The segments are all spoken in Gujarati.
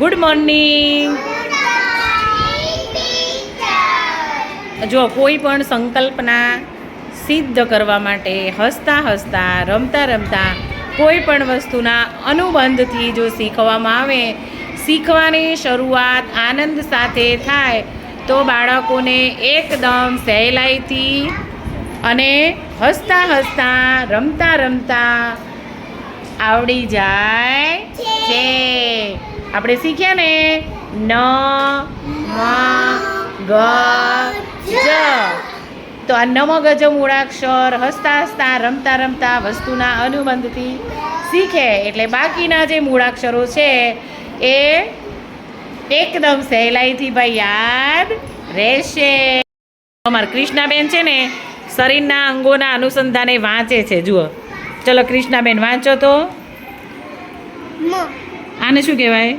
ગુડ મોર્નિંગ જો કોઈ પણ સંકલ્પના સિદ્ધ કરવા માટે હસતા હસતા, રમતા રમતા કોઈ પણ વસ્તુના અનુબંધથી જો શીખવામાં આવે, શીખવાની શરૂઆત આનંદ સાથે થાય, તો બાળકોને એકદમ સહેલાઈથી અને હસતા હસતા, રમતા રમતા આવડી જાય છે. આપણે શીખ્યા ને? ન, મ, ગ, જ. તો આ નમગજ મૂળાક્ષર હસતા હસતા, રમતા રમતા વસ્તુના અનુબંધથી શીખે. એટલે બાકીના જે મૂળાક્ષરો છે એ એકદમ સહેલાઈથી ભાઈ યાદ રહેશે. અમારા કૃષ્ણાબેન છે ને શરીરના અંગોના અનુસંધાને વાંચે છે. જુઓ. ચલો કૃષ્ણાબેન વાંચો તો. આને શું કહેવાય?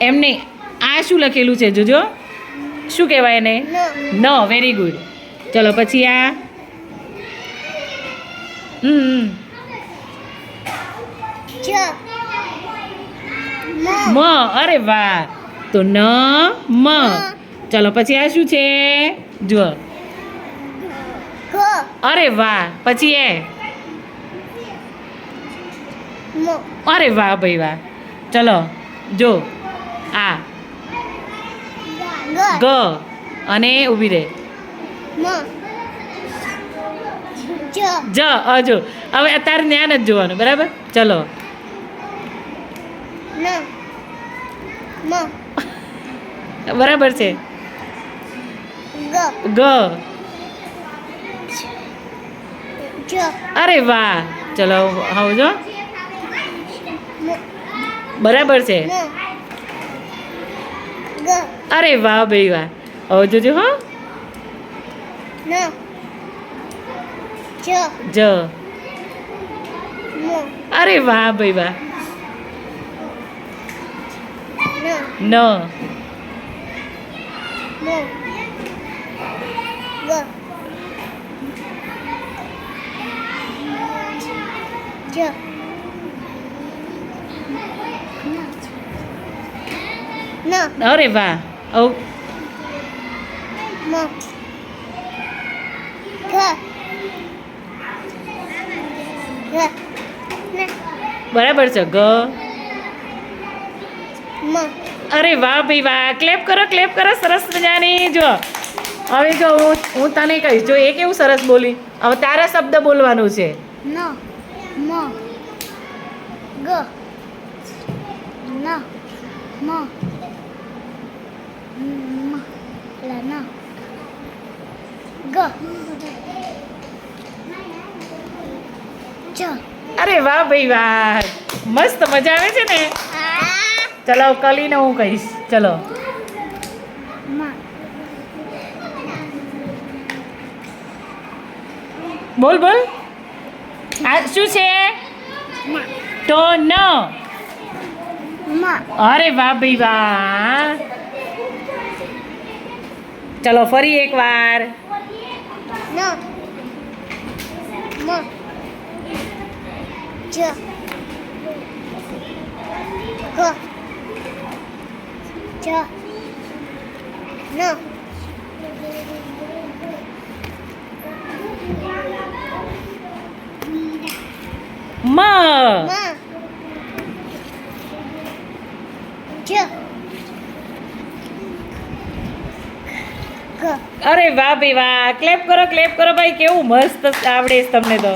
એમને આ શું લખેલું છે જોજો? શું કહેવાય એને? ન. વેરી ગુડ ચલો પછી આ. હમ. મ. અરે વાહ. તો ન મ. ચલો પછી આ શું છે? જુઓ. અરે વાહ. પછી એ. અરે વાહ ભાઈ વાહ. ચલો જો આ. ગ. અને ઊભી રહે. જ. અજો હવે અત્યારે જ્ઞાન જ જોવાનું બરાબર? ચલો. બરાબર છે. ગ. અરે વાહ. ચલો હવે જો. મ બરાબર છે? અરે વાહ ભાઈ વાહ. હવે જોજો હો. જ. અરે વાહ ભાઈ વાહ. ન. જ. અરે વાહ ન બરાબર છે ગ. અરે વાહ ભાઈ વાહ. ક્લેપ કરો ક્લેપ કરો સરસ મજાની. જો હવે જો હું હું તને કહીશ જો એ કેવું સરસ બોલી? હવે તારા શબ્દ બોલવાનું છે. ન મ ગ મ મ લા ન ગ ચ અરે વાહ ભાઈ વાહ. મસ્ત મજા આવે છે ને? ચલો કલીને હું કહીશ. ચલો. બોલ બોલ. આ શું છે? તો ન. અરે વાહ ભાઈ વાહ. ચલો ફરી એક વાર મ ચ ગ ચ ન મ મ ચ ગ અરે વાહ ભાઈ વાહ. ક્લેપ કરો ક્લેપ કરો ભાઈ. કેવું મસ્ત આવડે તમને તો.